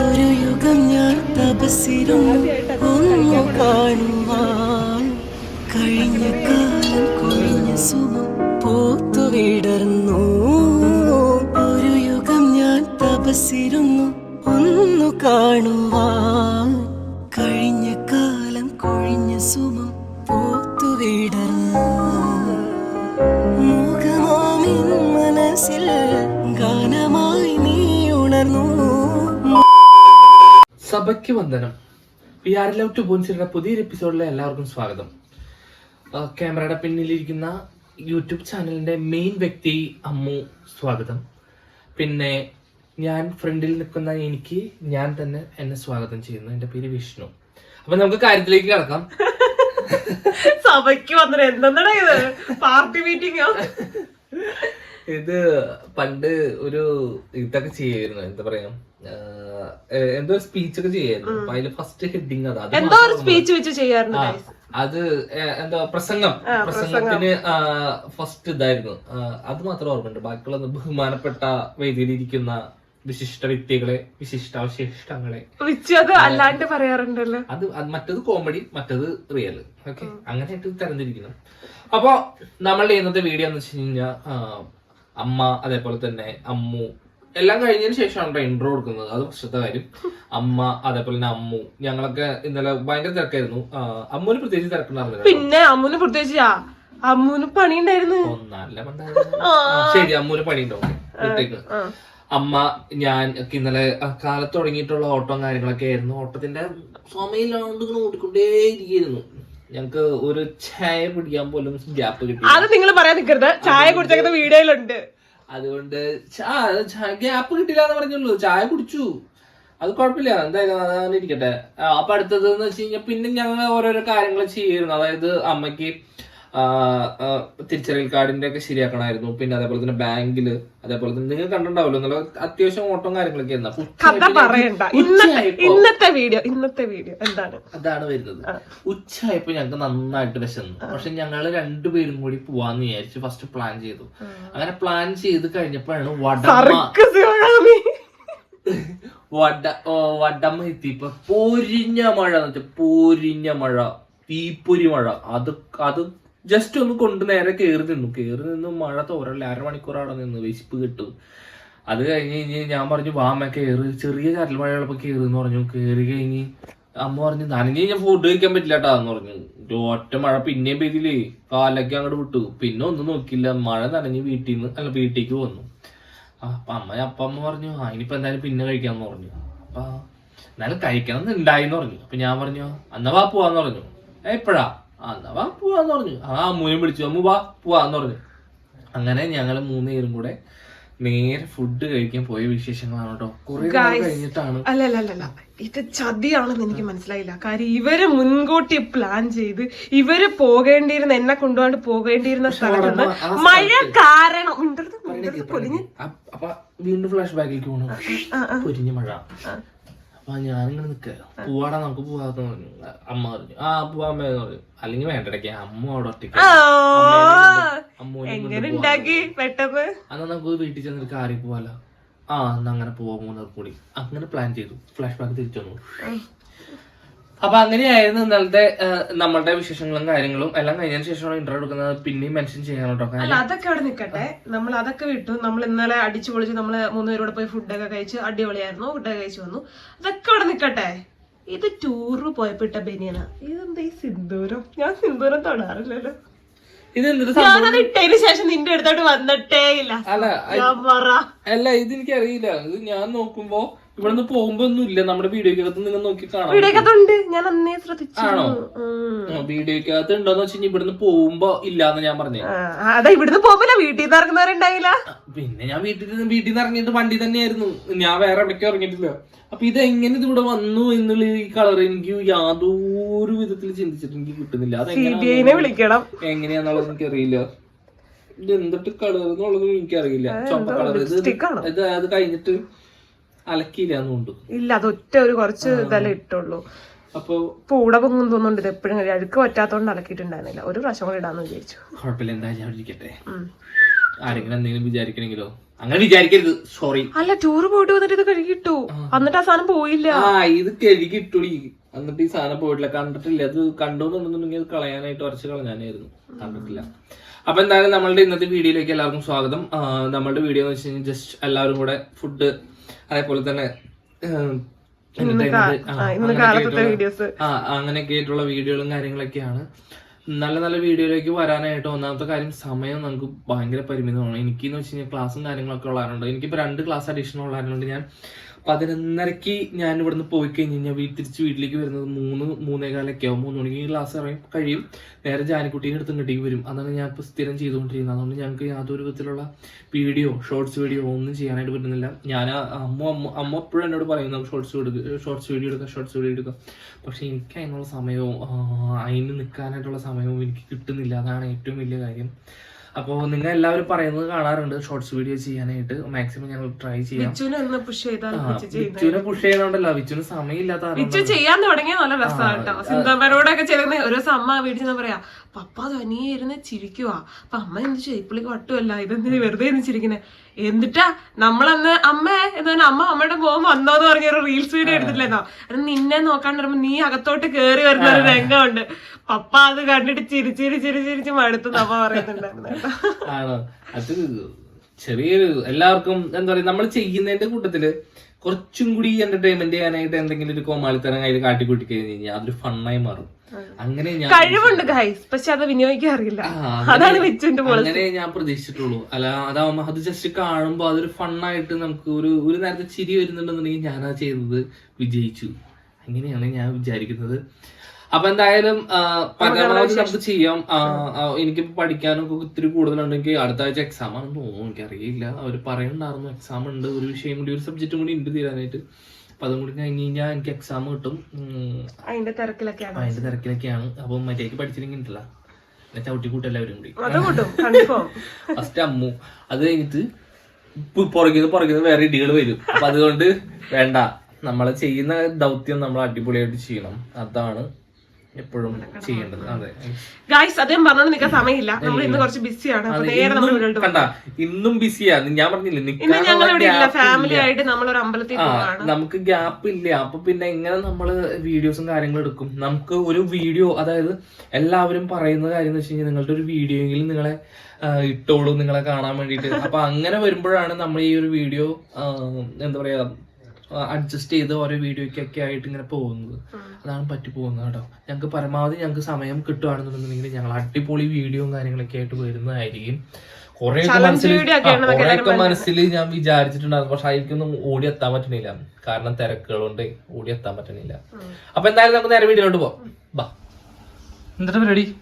ഒരു യുഗം ഞാൻ തപസ്സിരുന്നു ഒന്നു കാണുവാൻ കഴിഞ്ഞ കാലം കൊഴിഞ്ഞ സുഖം പോത്തു വിടർന്നു. ഒരു യുഗം ഞാൻ തപസ്സിരുന്നു ഒന്നു കാണുവാൻ കഴിഞ്ഞ കാലം കൊഴിഞ്ഞ സുഖം പോത്തു വിടർന്നു. മുഖമാമിൻ മനസ്സിൽ ഗാനമായി നീ ഉണർന്നു. സഭയ്ക്ക് വന്ദനം. വി ആർ ലവ് ടു ബോൻസിയുടെ പുതിയൊരു എപ്പിസോഡിലെ എല്ലാവർക്കും സ്വാഗതം. ക്യാമറയുടെ പിന്നിലിരിക്കുന്ന യൂട്യൂബ് ചാനലിന്റെ മെയിൻ വ്യക്തി അമ്മു സ്വാഗതം. പിന്നെ ഞാൻ ഫ്രണ്ടിൽ നിൽക്കുന്ന എനിക്ക് ഞാൻ തന്നെ എന്നെ സ്വാഗതം ചെയ്യുന്നു. എന്റെ പേര് വിഷ്ണു. അപ്പൊ നമുക്ക് കാര്യത്തിലേക്ക് കിടക്കാം. സഭയ്ക്ക് വന്നത് എന്തെന്നാണ് ഇത്? പാർട്ടി മീറ്റിംഗോ ഇത് പണ്ട് ഒരു ഇതൊക്കെ ചെയ്യായിരുന്നു എന്താ പറയാ? എന്തോ സ്പീച്ച് ഒക്കെ ചെയ്യായിരുന്നു അപ്പൊ അതിൽ ഫസ്റ്റ് ഹെഡിങ് അതാ. അത് എന്തോ ഒരു സ്പീച്ച് വെച്ച് ചെയ്യാറുണ്ട് അത് എന്താ പ്രസംഗം. പ്രസംഗത്തിന് ഫസ്റ്റ് ഇതായിരുന്നു. അത് മാത്രം ഓർമ്മയുണ്ട്. ബാക്കിയുള്ള ബഹുമാനപ്പെട്ട വേദിയിലിരിക്കുന്ന വിശിഷ്ട വ്യക്തികളെ വിശിഷ്ടാവശിഷ്ടങ്ങളെ അവശിഷ്ടങ്ങളെ. അത് അല്ലാണ്ട് പറയാറുണ്ടല്ലോ. അത് അത് മറ്റത് കോമഡി മറ്റത് റിയൽ ഓക്കെ അങ്ങനെയായിട്ട് തരംതിരിക്കുന്നു. അപ്പൊ നമ്മളുടെ ഇന്നത്തെ വീഡിയോ എന്ന് വെച്ച് കഴിഞ്ഞാൽ അമ്മ അതേപോലെ തന്നെ അമ്മു. എല്ലാം കഴിഞ്ഞതിന് ശേഷമാണ് ഇൻട്രോ കൊടുക്കുന്നത്. അത് ഫസ്റ്റത്തെ കാര്യം. അമ്മ അതേപോലെ തന്നെ അമ്മു. ഞങ്ങളൊക്കെ ഇന്നലെ ഭയങ്കര തിരക്കായിരുന്നു. അമ്മുവിന് പ്രത്യേകിച്ച് തിരക്കുണ്ടായിരുന്നു പിന്നെ അമ്മുവിന് പ്രത്യേകിച്ച് അമ്മുവിന് പണി ഉണ്ടായിരുന്നു. ശരി അമ്മുവിന് പണി ഉണ്ടോ അമ്മ ഞാൻ ഇന്നലെ കാലത്ത് തുടങ്ങിയിട്ടുള്ള ഓട്ടം കാര്യങ്ങളൊക്കെ ആയിരുന്നു. ഓട്ടത്തിന്റെ സമയം ഇങ്ങനെ ഓടിക്കൊണ്ടേ ഇരിക്കുന്നു ഞങ്ങക്ക് ഒരു ചായ പിടിക്കാൻ പോലും ഗ്യാപ്പ് കിട്ടി അത് നിങ്ങൾ പറയാൻ നിൽക്കരുത് ചായ കുടിച്ചേക്കുന്ന വീഡിയോയിലുണ്ട്. അതുകൊണ്ട് ഗ്യാപ്പ് കിട്ടില്ല എന്ന് പറഞ്ഞുള്ളൂ. ചായ കുടിച്ചു. അത് കുഴപ്പമില്ല. എന്തായാലും അതങ്ങനെ ഇരിക്കട്ടെ. അപ്പൊ അടുത്തത് എന്ന് വെച്ച് കഴിഞ്ഞാൽ പിന്നെ ഞങ്ങൾ ഓരോരോ കാര്യങ്ങൾ ചെയ്യുന്നു. അതായത് അമ്മയ്ക്ക് തിരിച്ചറിയൽ കാർഡിന്റെ ഒക്കെ ശരിയാക്കണമായിരുന്നു. പിന്നെ അതേപോലെ തന്നെ ബാങ്കിൽ അതേപോലെ തന്നെ നിങ്ങൾ കണ്ടിട്ടുണ്ടാവല്ലോ നല്ല അത്യാവശ്യം ഓട്ടം കാര്യങ്ങളൊക്കെ ഇന്നത്തെ വീഡിയോ ഇന്നത്തെ വീഡിയോ. എന്താണ്? അതാണ് വരുന്നത്. ഉച്ചയായപ്പോ ഞങ്ങൾക്ക് നന്നായിട്ട് വിശന്നു. പക്ഷെ ഞങ്ങൾ രണ്ടുപേരും കൂടി പോവാന്ന് വിചാരിച്ചു ഫസ്റ്റ് പ്ലാൻ ചെയ്തു. അങ്ങനെ പ്ലാൻ ചെയ്ത് കഴിഞ്ഞപ്പോഴാണ് വടമ വട വടമ എത്തിയപ്പോ പൊരിഞ്ഞ മഴ എന്ന് വെച്ചാൽ പൊരിഞ്ഞ മഴ തീപ്പൊരി മഴ. അത് അത് ജസ്റ്റ് ഒന്ന് കൊണ്ട് നേരെ കയറി നിന്നു. കയറി നിന്ന് മഴ തോരല്ല അരമണിക്കൂർ അവിടെ നിന്ന് വിശപ്പ് കിട്ടും. അത് കഴിഞ്ഞ് കഴിഞ്ഞ് ഞാൻ പറഞ്ഞു വാമ കയറി ചെറിയ ചരൽ മഴയുള്ളപ്പോ കയറി എന്ന് പറഞ്ഞു. കയറി കഴിഞ്ഞ് അമ്മ പറഞ്ഞു നനഞ്ഞ് കഴിഞ്ഞാൽ ഫുഡ് കഴിക്കാൻ പറ്റില്ല എന്ന് പറഞ്ഞു. ഒറ്റ മഴ പിന്നെയും പെയ്തില്ലേ? കാലൊക്കെ അങ്ങോട്ട് വിട്ടു. പിന്നെ ഒന്നും നോക്കിയില്ല. മഴ നനഞ്ഞ് വീട്ടിൽ നിന്ന് അല്ല വീട്ടിലേക്ക് വന്നു. അപ്പൊ അമ്മ അപ്പ അമ്മ പറഞ്ഞു ആ ഇനിയിപ്പോ എന്തായാലും പിന്നെ കഴിക്കാന്ന് പറഞ്ഞു. അപ്പൊ എന്നാലും കഴിക്കണം എന്ന് ഉണ്ടായിന്ന് പറഞ്ഞു. അപ്പൊ ഞാൻ പറഞ്ഞു അന്നവാ പോവാന്ന് പറഞ്ഞു. "ഏ, എപ്പോഴാ "ആ, എന്നാ വാ പോവാന്ന് പറഞ്ഞു. ആ അമ്മൂനെ വിളിച്ചു. അമ്മു വാ പോവാന്ന് പറഞ്ഞു. അങ്ങനെ ഞങ്ങൾ മൂന്ന് പേരും കൂടെ നേരെ ഫുഡ് കഴിക്കാൻ പോയ വിശേഷങ്ങളാണ് കേട്ടോ. കുറെ കഴിഞ്ഞിട്ടാണ് അല്ല അല്ല അല്ല ഇത് ചതിയാണെന്ന് എനിക്ക് മനസ്സിലായില്ല. കാര്യം ഇവർ മുൻകൂട്ടി പ്ലാൻ ചെയ്ത് ഇവർ പോകേണ്ടിയിരുന്ന എന്നെ കൊണ്ടുപോകാണ്ട് പോകേണ്ടിയിരുന്ന സ്ഥലത്ത് മഴ കാരണം പൊലിഞ്ഞ്. അപ്പൊ വീണ്ടും ഫ്ലാഷ് ബാക്കിലേക്ക് പോകണം പൊരിഞ്ഞ മഴ. അപ്പൊ ഞാനിങ്ങനെ നിക്ക പോവാടാ നമുക്ക് പോവാന്ന് പറഞ്ഞു. അമ്മ പറഞ്ഞു ആ പോവാൻ പറഞ്ഞു. അല്ലെങ്കിൽ വേണ്ടടക്കെ അമ്മ അവിടെ ഒറ്റയ്ക്ക് അന്ന് അന്നാ നമുക്ക് വീട്ടിൽ ചെന്നിട്ട് കാറി പോവാലോ. ആ എന്നാ അങ്ങനെ പോവാൻ മൂന്നർ കൂടി. അങ്ങനെ പ്ലാൻ ചെയ്തു. ഫ്ലാഷ് ബാക്ക് തിരിച്ചു വന്നു. അപ്പൊ അങ്ങനെയായിരുന്നു ഇന്നലത്തെ നമ്മളുടെ വിശേഷങ്ങളും കാര്യങ്ങളും. എല്ലാം കഴിഞ്ഞതിന് ശേഷമാണ് ഇന്റർവ്യൂ എടുക്കുന്നത്. പിന്നെയും മെൻഷൻ ചെയ്യാൻ കേട്ടോ അല്ല അതൊക്കെ അവിടെ നിക്കട്ടെ. നമ്മൾ അതൊക്കെ വിട്ടു. നമ്മൾ ഇന്നലെ അടിച്ചു പൊളിച്ച് നമ്മൾ മൂന്നുപേരോട് പോയി ഫുഡൊക്കെ കഴിച്ച് അടിപൊളിയായിരുന്നു. ഫുഡൊക്കെ കഴിച്ചു വന്നു. അതൊക്കെ അവിടെ നിക്കട്ടെ. ഇത് ടൂറ് പോയപ്പെട്ട ബനിയന. ഇതെന്താ ഈ സിന്ദൂരം? ഞാൻ സിന്ദൂരം തൊടാറില്ലല്ലോ. ഞാനത് ഇട്ടതിന് ശേഷം നിന്റെ അടുത്തോട്ട് വന്നിട്ടേ ഇല്ല അല്ല ഇത് എനിക്കറിയില്ല ഇത് ഞാൻ നോക്കുമ്പോ ഇവിടുന്ന് പോകുമ്പോ ഒന്നും ഇല്ല. നമ്മുടെ വീഡിയോക്കകത്ത് നിങ്ങൾ നോക്കി കാണാം ഞാൻ അന്നേ ശ്രദ്ധിച്ചു. ആണോ? ഉം. വീഡിയോക്കകത്ത് ഉണ്ടോന്ന് വെച്ച് ഇവിടുന്ന് പോകുമ്പോ ഇല്ലാന്ന് ഞാൻ പറഞ്ഞു. അതാ ഇവിടുന്ന് പോകുമ്പോ വീട്ടിൽ നിന്ന് ഇറങ്ങുന്നവരുണ്ടായില്ല. പിന്നെ ഞാൻ വീട്ടിൽ നിന്ന് വീട്ടിൽ നിന്ന് ഇറങ്ങിയിട്ട് വണ്ടി തന്നെയായിരുന്നു. ഞാൻ വേറെ എവിടേക്കും ഇറങ്ങിയിട്ടില്ല. അപ്പൊ ഇത് എങ്ങനെ ഇത് ഇവിടെ വന്നു എന്നുള്ള ഈ കളർ എനിക്ക് യാതൊരു വിധത്തിൽ ചിന്തിച്ചിട്ട് എനിക്ക് കിട്ടുന്നില്ല. അതെങ്ങനെ വിളിക്കണം. എങ്ങനെയാന്നുള്ളത് എനിക്കറിയില്ല. ഇത് എന്തിട്ട് കളർ എന്നുള്ളതും എനിക്കറിയില്ല. ചുമ കളർ? ഇത് അത് കഴിഞ്ഞിട്ട് ഇല്ല അത് ഒറ്റ ഒരു കുറച്ച് ഇതല്ലേ ഇട്ടുള്ളൂ. അപ്പൊ പൂട പൊങ്ങും തോന്നുന്നുണ്ട് ഇത് എപ്പോഴും അഴുക്ക് പറ്റാത്തോണ്ട് അലക്കിയിട്ടുണ്ടായിരുന്നില്ല. ഒരു പ്രാവശ്യം കൂടെ ഇടാന്ന് വിചാരിച്ചു. കുഴപ്പമില്ല എന്തായാലും ഇരിക്കട്ടെ ആരെങ്കിലും എന്തെങ്കിലും വിചാരിക്കണെങ്കിലോ? അങ്ങനെ വിചാരിക്കരുത്. സോറി അല്ല ടൂർ പോയിട്ട് വന്നിട്ട് ഇത് കഴുകിട്ടു എന്നിട്ട് ആ സാധനം പോയില്ല. ആ ഇത് കഴുകിട്ടു എന്നിട്ട് ഈ സാധനം പോയിട്ടില്ല. കണ്ടിട്ടില്ല. അത് കണ്ടോന്നുണ്ടെന്നുണ്ടെങ്കിൽ അത് കളയാനായിട്ട് ഉറച്ച് കളഞ്ഞാനായിരുന്നു. കണ്ടിട്ടില്ല. അപ്പൊ എന്തായാലും നമ്മളുടെ ഇന്നത്തെ വീഡിയോയിലേക്ക് എല്ലാവർക്കും സ്വാഗതം. നമ്മളുടെ വീഡിയോ എന്ന് വെച്ച് കഴിഞ്ഞാൽ ജസ്റ്റ് എല്ലാവരും കൂടെ ഫുഡ് അതേപോലെ തന്നെ അങ്ങനെയൊക്കെ ആയിട്ടുള്ള- അങ്ങനെയൊക്കെ വീഡിയോകളും കാര്യങ്ങളൊക്കെയാണ്. നല്ല നല്ല വീഡിയോയിലേക്ക് വരാനായിട്ട് ഒന്നാമത്തെ കാര്യം സമയം നമുക്ക് ഭയങ്കര പരിമിതമാണ്. എനിക്കെന്ന് വെച്ച് കഴിഞ്ഞാൽ ക്ലാസ്സും കാര്യങ്ങളൊക്കെ ഉള്ളതുകൊണ്ട് എനിക്കിപ്പോൾ രണ്ട് ക്ലാസ് അഡീഷണൽ ഉള്ളതുകൊണ്ട് ഞാൻ പതിനൊന്നരക്ക് ഞാൻ ഇവിടുന്ന് പോയി കഴിഞ്ഞ് കഴിഞ്ഞാൽ വീട്ടിൽ തിരിച്ച് വീട്ടിലേക്ക് വരുന്നത് മൂന്ന് മൂന്നേകാലൊക്കെ ആവും. മൂന്ന് മണിക്ക് ക്ലാസ് ഇറങ്ങി കഴിയും. നേരെ ജാനിക്കുട്ടീനെ അടുത്ത് ഇങ്ങോട്ടേക്ക് വരും. അതാണ് ഞാൻ ഇപ്പോൾ സ്ഥിരം ചെയ്തുകൊണ്ടിരിക്കുന്നത്. അതുകൊണ്ട് ഞങ്ങൾക്ക് യാതൊരു വിധത്തിലുള്ള വീഡിയോ ഷോർട്സ് വീഡിയോ ഒന്നും ചെയ്യാനായിട്ട് പറ്റുന്നില്ല. ഞാൻ അമ്മ അമ്മ അമ്മ എപ്പോഴും എന്നോട് പറയും നമുക്ക് ഷോർട്സ് എടുക്കുക ഷോർട്സ് വീഡിയോ എടുക്കുക ഷോർട്സ് വീഡിയോ എടുക്കുക പക്ഷേ എനിക്ക് അതിനുള്ള സമയവും അതിന് നിൽക്കാനായിട്ടുള്ള സമയവും എനിക്ക് കിട്ടുന്നില്ല. അതാണ് ഏറ്റവും വലിയ കാര്യം. അപ്പോൾ നിങ്ങൾ എല്ലാവരും പറയുന്നത് കാണാറുണ്ട് ഷോർട്സ് വീഡിയോ ചെയ്യാനായിട്ട്. മാക്സിമം ഞങ്ങൾ ട്രൈ ചെയ്യാം. പുഷ് വിച്ചുന് പുഷ് ചെയ്യുന്നോണ്ടല്ലോ വിച്ചുവിന് സമയമില്ലാത്ത വിച്ചു ചെയ്യാൻ തുടങ്ങിയ നല്ല രസമാണ് കേട്ടോ. സിന്താമ്മരോടൊക്കെ ചെയ്യുന്ന ഒരു ദിവസം അമ്മ വീട്ടിൽ നിന്ന് പറയാ പപ്പ തനിയെ ഇരുന്ന് ചിരിക്കുക അപ്പൊ അമ്മ എന്ത് ചെയ്യിപ്പിളിക്ക് വട്ടുമല്ല ഇതെന്തിനു വെറുതെ ഇരുന്ന് ചിരിക്കുന്നത് എന്നിട്ടാ നമ്മളന്ന് അമ്മ എന്ന് പറഞ്ഞാൽ അമ്മ അമ്മയുടെ മോൻ വന്നോന്ന് പറഞ്ഞ ഒരു റീൽസ് വീഡിയോ എടുത്തിട്ടില്ലെന്നോ അത് നിന്നെ നോക്കാണ്ട് വരുമ്പോ നീ അകത്തോട്ട് കേറി വരുന്ന ഒരു രംഗമുണ്ട്. പപ്പ അത് കണ്ടിട്ട് ചിരിച്ചിരി ചിരി ചിരി ചിരിച്ച് മടുത്തു അമ്മ പറയുന്നുണ്ടായിരുന്നു. ആണോ? അത് ചെറിയൊരു എല്ലാവർക്കും എന്താ പറയാ നമ്മൾ ചെയ്യുന്നതിന്റെ കൂട്ടത്തിൽ കുറച്ചും കൂടി എന്റർടൈൻമെന്റ് ചെയ്യാനായിട്ട് എന്തെങ്കിലും ഒരു കോമാളിത്തരം കയ്യിൽ കാട്ടിക്കൂട്ടി കഴിഞ്ഞ് കഴിഞ്ഞാൽ അതൊരു ഫണ്ണായി മാറും. അങ്ങനെ ഞാൻ കഴിവുണ്ട് ഗൈസ് പക്ഷെ അത് വിനിയോഗിക്കാറില്ല അതാണ് അങ്ങനെ ഞാൻ പ്രതീക്ഷിച്ചിട്ടുള്ളൂ. അല്ല അതാവുമ്പോ അത് ജസ്റ്റ് കാണുമ്പോ അതൊരു ഫണ്ണായിട്ട് നമുക്ക് ഒരു ഒരു നേരത്തെ ചിരി വരുന്നുണ്ടെന്നുണ്ടെങ്കിൽ ഞാനാ ചെയ്തത് വിജയിച്ചു. അങ്ങനെയാണ് ഞാൻ വിചാരിക്കുന്നത്. അപ്പൊ എന്തായാലും പരമാവധി നമുക്ക് ചെയ്യാം എനിക്ക് പഠിക്കാനൊക്കെ ഒത്തിരി കൂടുതലുണ്ടെങ്കിൽ അടുത്ത ആഴ്ച എക്സാം ആണെന്ന് തോന്നുന്നു എനിക്കറിയില്ല. അവർ പറയുന്നുണ്ടായിരുന്നു എക്സാം ഉണ്ട്. ഒരു വിഷയം കൂടി ഒരു സബ്ജക്റ്റും കൂടി ഉണ്ട് തീരാനായിട്ട്. അപ്പൊ അതും കൂടി കഴിഞ്ഞ് കഴിഞ്ഞാൽ എനിക്ക് എക്സാം കിട്ടും. അതിന്റെ തിരക്കിലൊക്കെയാണ്. അതിന്റെ തിരക്കിലൊക്കെയാണ്. അപ്പൊ മറ്റേക്ക് പഠിച്ചില്ലെങ്കിൽ ഉണ്ടല്ല ചവിട്ടി കൂട്ടെല്ലാവരും കൂടി. ഫസ്റ്റ് അമ്മു. അത് കഴിഞ്ഞിട്ട് പുറകിന്ന് പുറകിന്ന് വേറെ ഇടികൾ വരും. അപ്പൊ അതുകൊണ്ട് വേണ്ട. നമ്മൾ ചെയ്യുന്ന ദൗത്യം നമ്മൾ അടിപൊളിയായിട്ട് ചെയ്യണം. അതാണ് എപ്പോഴും ചെയ്യേണ്ടത്. അതെ. ഗായ്സ് അദ്ദേഹം പറഞ്ഞോണ്ട് നിൽക്കാൻ സമയമില്ല. നമ്മൾ ഇന്ന് കുറച്ച് ബിസിയാണ്. അപ്പൊ നേരെ നമ്മൾ വീട്ടിലോട്ട് കണ്ട ഇന്നും ബിസിയാ. ഞാൻ പറഞ്ഞില്ലേ ഇന്ന് ഞങ്ങൾ നിക്കാനുള്ള ഇവിടെ ഇല്ല. Gap family. ആയിട്ട് നമ്മൾ ഒരു അമ്പലത്തിൽ പോവാണ്. നമുക്ക് ഗ്യാപ്പ് ഇല്ല. അപ്പൊ പിന്നെ എങ്ങനെ നമ്മൾ വീഡിയോസും കാര്യങ്ങളും എടുക്കും? നമുക്ക് ഒരു വീഡിയോ അതായത് എല്ലാവരും പറയുന്ന കാര്യം എന്ന് വെച്ച് കഴിഞ്ഞാൽ നിങ്ങളുടെ ഒരു വീഡിയോ എങ്കിലും നിങ്ങളെ ഇട്ടോളൂ നിങ്ങളെ കാണാൻ വേണ്ടിട്ട് അപ്പൊ അങ്ങനെ വരുമ്പോഴാണ് നമ്മൾ ഈ ഒരു വീഡിയോ എന്താ പറയാ അഡ്ജസ്റ്റ് ചെയ്ത് ഓരോ വീഡിയോയ്ക്കൊക്കെ ആയിട്ട് ഇങ്ങനെ പോകുന്നത്. അതാണ് പറ്റി പോകുന്നത് കേട്ടോ. ഞങ്ങൾക്ക് പരമാവധി ഞങ്ങൾക്ക് സമയം കിട്ടുകയാണെന്നുണ്ടെങ്കിൽ ഞങ്ങൾ അടിപൊളി വീഡിയോയും കാര്യങ്ങളൊക്കെ ആയിട്ട് വരുന്നതായിരിക്കും. കുറെയൊക്കെ മനസ്സിൽ കുറെയൊക്കെ ഞാൻ വിചാരിച്ചിട്ടുണ്ടായിരുന്നു. പക്ഷെ അതിലേക്കൊന്നും ഓടി എത്താൻ പറ്റണില്ല. കാരണം തിരക്കുകളുണ്ട്. ഓടി എത്താൻ പറ്റണില്ല. അപ്പൊ എന്തായാലും നമുക്ക് നേരെ വീഡിയോയിലോട്ട് പോവാം. ബാ. എന്താ പരിപാടി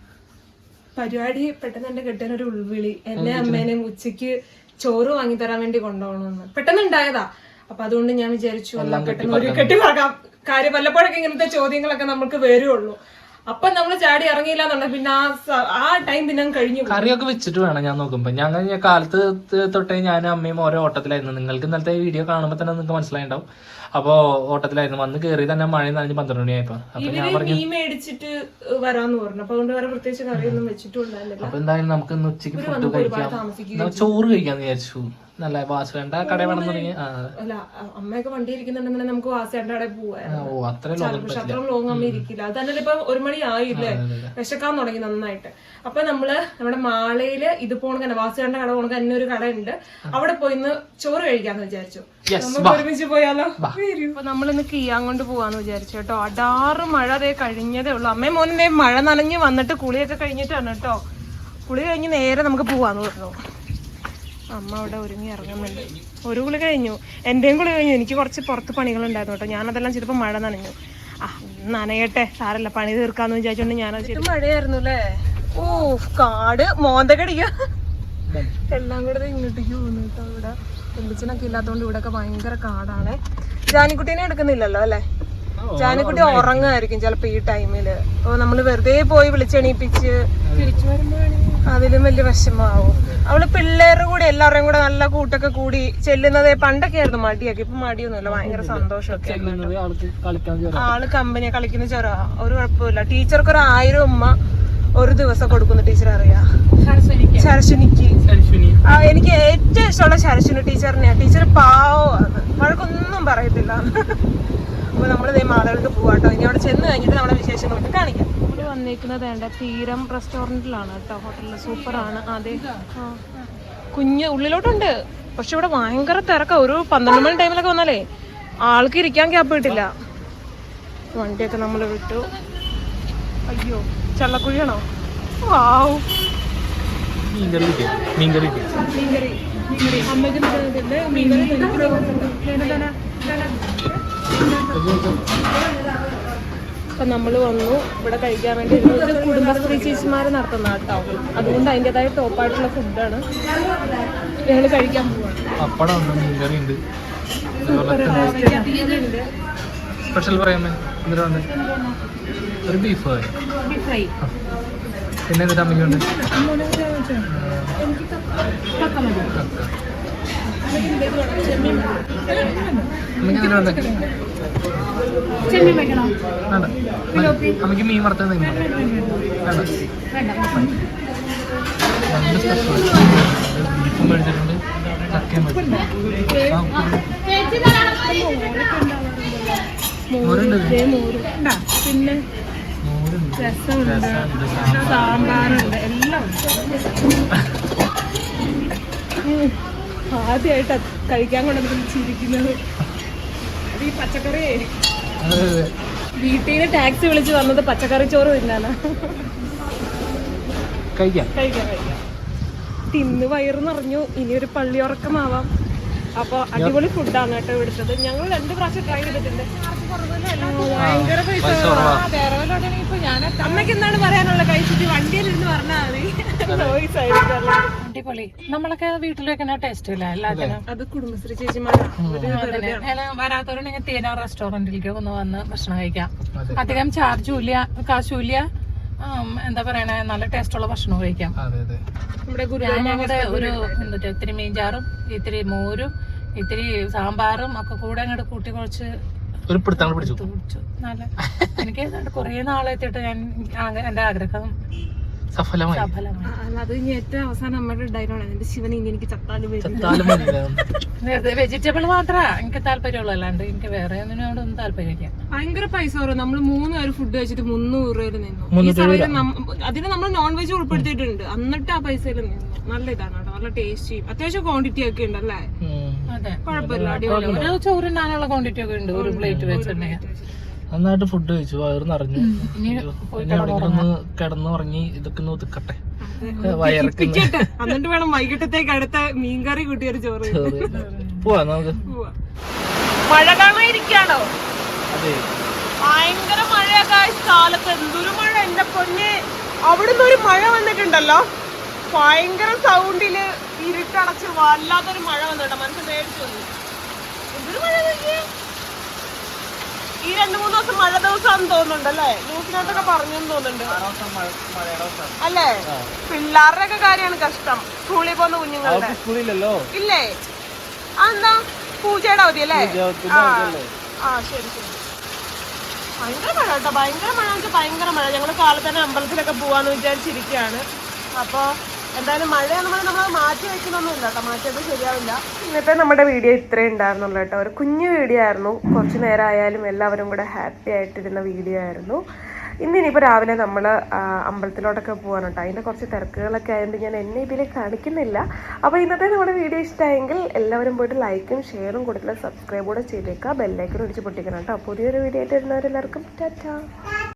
പരിപാടി പെട്ടെന്ന് എന്റെ കെട്ടിയ ഒരു ഉൾവിളി. എന്റെ അമ്മേനെയും ഉച്ചയ്ക്ക് ചോറ് വാങ്ങി തരാൻ വേണ്ടി കൊണ്ടുപോകണമെന്ന്. പെട്ടെന്ന് ഉണ്ടായതാ. അപ്പൊ അതുകൊണ്ട് ഞാൻ വിചാരിച്ചു പെട്ടെന്ന് ഒരു കെട്ടി പറക്കാം കാര്യം വല്ലപ്പോഴൊക്കെ ഇങ്ങനത്തെ ചോദ്യങ്ങളൊക്കെ നമുക്ക് വരുള്ളൂ. അപ്പൊ നമ്മൾ ചാടി ഇറങ്ങിയില്ല എന്നുണ്ടെങ്കിൽ പിന്നെ ആ സ- ആ ടൈം പിന്നെ അങ്ങ് കഴിഞ്ഞു പോകും. കറിയൊക്കെ വെച്ചിട്ട് വേണം ഞാൻ നോക്കുമ്പോ. ഞങ്ങൾ ഞാൻ കാലത്ത് ത- തൊട്ടേ ഞാനും അമ്മയും ഓരോ ഓട്ടത്തിലായിരുന്നു. നിങ്ങൾക്ക് ഇന്നലത്തെ വീഡിയോ കാണുമ്പോൾ തന്നെ നിങ്ങൾക്ക് മനസ്സിലായിണ്ടാവും അപ്പോ ഓട്ടത്തിലായിരുന്നു. വന്ന് കയറി തന്നെ മഴ നനഞ്ഞ് പന്ത്രണ്ട് മണിയായപ്പോ. അപ്പൊ ഞാൻ പറഞ്ഞു മീൻ മേടിച്ചിട്ട് വരാന്ന് പറഞ്ഞു. അപ്പോൾ അതുകൊണ്ട് വേറെ പ്രത്യേകിച്ച് കറിയൊന്നും വെച്ചിട്ടും അപ്പോൾ എന്തായാലും നമുക്ക് ഇന്ന് ഉച്ചയ്ക്ക് ഫുഡ് കഴിക്കാം. നമുക്ക് ചോറ് കഴിക്കാന്ന് വിചാരിച്ചു. നല്ല വാസുവേണ്ട കട വേണം തുടങ്ങി. അല്ല അമ്മയൊക്കെ വണ്ടി ഇരിക്കുന്നുണ്ടെങ്കിൽ നമുക്ക് വാസേണ്ട അവിടെ പോവായിരുന്നു. ഓ അത്ര പക്ഷെ അത്രയും ലോങ് അമ്മ ഇരിക്കില്ല. അത് തന്നെ ഇപ്പൊ ഒരു മണി ആയില്ലേ? വിശക്കാൻ തുടങ്ങി നന്നായിട്ട്. അപ്പൊ നമ്മൾ നമ്മുടെ മാളയിൽ ഇത് പോണ വാസുവേണ്ട കട പോണ തന്നെ ഒരു കട ഉണ്ട് അവിടെ പോയി ഇന്ന് ചോറ് കഴിക്കാന്ന് വിചാരിച്ചു. നമുക്ക് ഒരുമിച്ച് പോയാലോ? അപ്പൊ നമ്മളിന്ന് കിയാൻ കൊണ്ട് പോവാന്ന് വിചാരിച്ചു കേട്ടോ. അടാറ് മഴ അതേ കഴിഞ്ഞതേ ഉള്ളൂ. അമ്മയും മോനെ മഴ നനഞ്ഞ് വന്നിട്ട് കുളിയൊക്കെ കഴിഞ്ഞിട്ടാണ് കേട്ടോ. കുളി കഴിഞ്ഞ് നേരെ നമുക്ക് പോവാന്ന് പറഞ്ഞു. അമ്മ അവിടെ ഒരുങ്ങി ഇറങ്ങുന്നുണ്ട്. ഒരു കുളി കഴിഞ്ഞു. എന്റെയും കുളി കഴിഞ്ഞു. എനിക്ക് കുറച്ച് പുറത്ത് പണികളുണ്ടായിരുന്നു കേട്ടോ. ഞാനതെല്ലാം ചെയ്തപ്പോ മഴ നനഞ്ഞു. ആ നനയട്ടെ. സാരല്ല പണി തീർക്കാന്ന് വിചാരിച്ചോണ്ട് ഞാനത് ചെയ്തു. മഴയായിരുന്നു അല്ലേ ഓ കാട് മോന്തക്കടിക്ക എല്ലാം കൂടെ ഇങ്ങോട്ടേക്ക് പോകുന്നു കേട്ടോ ഇവിടെ. വെള്ളിച്ചനൊക്കെ ഇല്ലാത്തതുകൊണ്ട് ഇവിടെ ഒക്കെ ഭയങ്കര കാടാണ്. ജാനിക്കുട്ടീനെ എടുക്കുന്നില്ലല്ലോ അല്ലേ? ജാനിക്കുട്ടി ഉറങ്ങായിരിക്കും. ചിലപ്പോ ഈ ടൈമിൽ. അപ്പൊ നമ്മൾ വെറുതെ പോയി വിളിച്ചെണീപ്പിച്ച് തിരിച്ചു അതിലും വലിയ വിഷമാവും അവൾ പിള്ളേരുടെ കൂടെ എല്ലാവരുടെയും കൂടെ നല്ല കൂട്ടൊക്കെ കൂടി ചെല്ലുന്നത് പണ്ടൊക്കെ ആയിരുന്നു മടിയൊക്കെ. ഇപ്പൊ മടിയൊന്നുമില്ല. ഭയങ്കര സന്തോഷമൊക്കെ ആൾ കമ്പനിയെ കളിക്കുന്ന ചെറ ഒരു കുഴപ്പമില്ല. ടീച്ചർക്ക് ഒരു ആയിരം ഉമ്മ ഒരു ദിവസം കൊടുക്കുന്ന ടീച്ചർ അറിയാം ശരശുനിക്ക്. എനിക്ക് ഏറ്റവും ഇഷ്ടമുള്ള ശരശുനി ടീച്ചറിനെയാണ് ടീച്ചർ പാവമാണ്. വഴക്കൊന്നും പറയത്തില്ല. അപ്പൊ നമ്മൾ ഇതേ മാളകൾക്ക് പോവാട്ടോ. ഇനി അവിടെ ചെന്ന് കഴിഞ്ഞിട്ട് നമ്മുടെ വിശേഷങ്ങളൊക്കെ കാണിക്കാം. നമ്മൾ വന്നേക്കുന്നത് വേണ്ട തീരം റെസ്റ്റോറന്റിലാണ് കേട്ടോ. ഹോട്ടലിൽ സൂപ്പറാണ്. അതെ. കുഞ്ഞ് ഉള്ളിലോട്ടുണ്ട്. പക്ഷെ ഇവിടെ ഭയങ്കര തിരക്കാണ് ഒരു പന്ത്രണ്ട് മണി ടൈമിലൊക്കെ വന്നാലേ ആൾക്ക് ഇരിക്കാൻ ക്യാപ്പ് കിട്ടില്ല. വണ്ടിയൊക്കെ നമ്മൾ വിട്ടു. അയ്യോ. ചള്ളക്കുഴിയാണോ? വാവ് മീൻകറി കിട്ടിയോ? മീൻകറി കിട്ടിയോ? മീൻകറി മീൻകറി അമ്മയ്ക്ക് മറ്റേ മീൻകറി അപ്പൊ നമ്മൾ വന്നു. ഇവിടെ കഴിക്കാൻ വേണ്ടി കുടുംബശ്രീ ചേച്ചിമാര് നടത്തുന്ന കേട്ടോ അതുകൊണ്ട് അതിന്റെതായ ടോപ്പായിട്ടുള്ള ഫുഡാണ് ഞങ്ങൾ കഴിക്കാൻ പോവാണ് സ്പെഷ്യൽ പറയാമേ എന്തിനാണ് ഒരു ബീഫ് ഫ്രൈ പിന്നെ അമ്മയ്ക്കുണ്ട് അമ്മയ്ക്ക് വേണ്ട. അമ്മയ്ക്ക് മീൻ വറുത്തത് വേണ്ട രണ്ട് സ്പെഷ്യൽ ബീഫും മേടിച്ചിട്ടുണ്ട്. ചക്കയും മേടിച്ചിട്ടുണ്ട്. ആ, മോരുണ്ട്. പിന്നെ രസമുണ്ട്. സാമ്പാറുണ്ട്. എല്ലാം ആദ്യമായിട്ട് കഴിക്കാൻ കൊണ്ടുവന്നിട്ട് ചിരിക്കുന്നത്. അത് ഈ പച്ചക്കറി. അതെ വീട്ടിൽ നിന്ന് ടാക്സി വിളിച്ച് വന്നത് പച്ചക്കറി ചോറ് തിന്നാനാ. കഴിക്കാം. കഴിക്കാം കഴിക്കാം. തിന്ന് വയറ് നിറഞ്ഞു. ഇനി ഒരു പള്ളി ഉറക്കമാവാം. അപ്പൊ അടിപൊളി ഫുഡാണ് കേട്ടോ ഇവിടുത്തത്. ഞങ്ങൾ രണ്ട് പ്രാവശ്യം ട്രൈ ചെയ്തിട്ടുണ്ട്. ഭയങ്കര പൈസ. അമ്മയ്ക്ക് എന്താണ് പറയാനുള്ളത്? കഴിച്ചിട്ട് വണ്ടിയിലിരുന്ന് പറഞ്ഞാൽ മതി. ആയിരിക്കും? അടിപൊളി. നമ്മളൊക്കെ വീട്ടിൽ വെക്കുന്ന ടേസ്റ്റ് ഇല്ല എല്ലാത്തിനും? അത്. കുടുംബശ്രീ ചേച്ചിമാരാണ് വരാത്തവരുണ്ടെങ്കിൽ തീരാ റെസ്റ്റോറന്റിലേക്ക് ഒന്ന് വന്ന് ഭക്ഷണം കഴിക്കാം. അധികം ചാർജും ഇല്ല. കാശും ഇല്ല. എന്താ പറയണ നല്ല ടേസ്റ്റുള്ള ഭക്ഷണം കഴിക്കാം. അതെ അതെ. നമ്മുടെ ഗുരു ഞങ്ങളുടെ ഒരു എന്താ ഇത്തിരി മീൻചാറും ഇത്തിരി മോരും ഇത്തിരി സാമ്പാറും ഒക്കെ കൂടെ അങ്ങോട്ട് കൂട്ടി കുറച്ച് ഒരു പിടുത്തങ്ങൾ പിടിച്ചു. കുടിച്ചു നല്ല എനിക്ക് കുറെ നാളെത്തിയിട്ട് ഞാൻ എന്റെ ആഗ്രഹം സഫലമായി. അത് ഇനി ഏറ്റവും അവസാനം നമ്മുടെ ഡയലോഗാണ് എന്റെ ശിവൻ ഇനി എനിക്ക് ചത്താലും വെജിറ്റബിൾ മാത്രമാ എനിക്ക് താല്പര്യമുള്ളൂ. അല്ലാണ്ട് എനിക്ക് വേറെ ഒന്നിനോടൊന്നും താല്പര്യമില്ല. ഭയങ്കര പൈസ കുറവ്. നമ്മൾ മൂന്ന് പേര് ഫുഡ് കഴിച്ചിട്ട് മുന്നൂറ് രൂപയിൽ നിന്നു. ഈ നമ്മ- അതിന് നമ്മൾ നോൺ വെജ് ഉൾപ്പെടുത്തിയിട്ടുണ്ട്. എന്നിട്ട് ആ പൈസയിൽ നിന്നു. നല്ല ഇതാണ് കേട്ടോ. നല്ല ടേസ്റ്റി അത്യാവശ്യം ക്വാണ്ടിറ്റി ഒക്കെ ഉണ്ട് അല്ലേ? അതെ. കുഴപ്പമില്ല. അടിപൊളി ഒരു ചോറിനാനുള്ള ക്വാണ്ടിറ്റി ഒക്കെ ഉണ്ട്. ഒരു പ്ലേറ്റ് വെച്ചിട്ടുണ്ടെങ്കിൽ. നന്നായിട്ട് ഫുഡ് കഴിച്ചു വയറ് നിറഞ്ഞു. ഇനി ഇനി ഒന്ന് കിടന്നു കിടന്നുറങ്ങി ഇതൊക്കെ ഒന്ന് ഒതുക്കട്ടെ. വയറൊക്കെ എന്നിട്ട് വേണം വൈകിട്ടത്തേക്ക് അടുത്ത മീൻകറി കൂട്ടിയൊരു ചോറ്. പോവാ നമുക്ക്. പോവാ. മഴ കാണാതിരിക്കാണോ അതെ. ഭയങ്കര മഴയൊക്കെ കാലത്ത്. എന്തൊരു മഴ എന്റെ പൊന്നെ. അവിടുന്ന് ഒരു മഴ വന്നിട്ടുണ്ടല്ലോ. ഭയങ്കര സൗണ്ടിൽ ഇരുട്ടടച്ച് വല്ലാത്തൊരു മഴ വന്നിട്ടോ മനസ്സിൽ പേടിച്ചു വന്നു. എന്തൊരു മഴ നോക്കിയേ ഈ രണ്ടു മൂന്ന് ദിവസം മഴ ദിവസമാണെന്ന് തോന്നുന്നുണ്ടല്ലേ? ന്യൂസിനകത്തൊക്കെ പറഞ്ഞെന്ന് തോന്നുന്നുണ്ട്. അല്ലേ? പിള്ളേരുടെ ഒക്കെ കാര്യമാണ് കഷ്ടം. സ്കൂളിൽ പോകുന്ന കുഞ്ഞുങ്ങളുടെ. സ്കൂളിലല്ലോ ഇല്ലേ? അതെന്താ പൂജയുടെ അവധി അല്ലേ? ആ. ആ ശരി ശരി. ഭയങ്കര മഴ കേട്ടോ. ഭയങ്കര മഴ വെച്ചാൽ ഭയങ്കര മഴ. ഞങ്ങൾ കാലത്തന്നെ അമ്പലത്തിലൊക്കെ പോവാന്ന് വിചാരിച്ചിരിക്കുകയാണ് അപ്പോൾ നമ്മൾ മാറ്റി ഇന്നത്തെ നമ്മുടെ വീഡിയോ ഇത്രേ ഉണ്ടായിരുന്നുള്ളൂ കേട്ടോ. ഒരു കുഞ്ഞു വീഡിയോ ആയിരുന്നു. കുറച്ച് നേരം ആയാലും എല്ലാവരും കൂടെ ഹാപ്പി ആയിട്ടിരുന്ന വീഡിയോ ആയിരുന്നു. ഇന്ന് ഇനിയിപ്പോൾ രാവിലെ നമ്മൾ അമ്പലത്തിലോട്ടൊക്കെ പോകാൻ അതിന്റെ കുറച്ച് തിരക്കുകളൊക്കെ ആയതുകൊണ്ട് ഞാൻ എന്നെ ഇതിൽ കാണിക്കുന്നില്ല. അപ്പോൾ ഇന്നത്തെ നമ്മുടെ വീഡിയോ ഇഷ്ടമായെങ്കിൽ എല്ലാവരും പോയിട്ട് ലൈക്കും ഷെയറും കൊടുത്തില്ല സബ്സ്ക്രൈബ് കൂടെ ചെയ്തേക്കുക. ബെല്ലൈക്കൺ ഒടിച്ച് പൊട്ടിക്കണം കേട്ടോ. പുതിയൊരു വീഡിയോ ആയിട്ട് വരുന്നവരെല്ലാവർക്കും ടാറ്റാ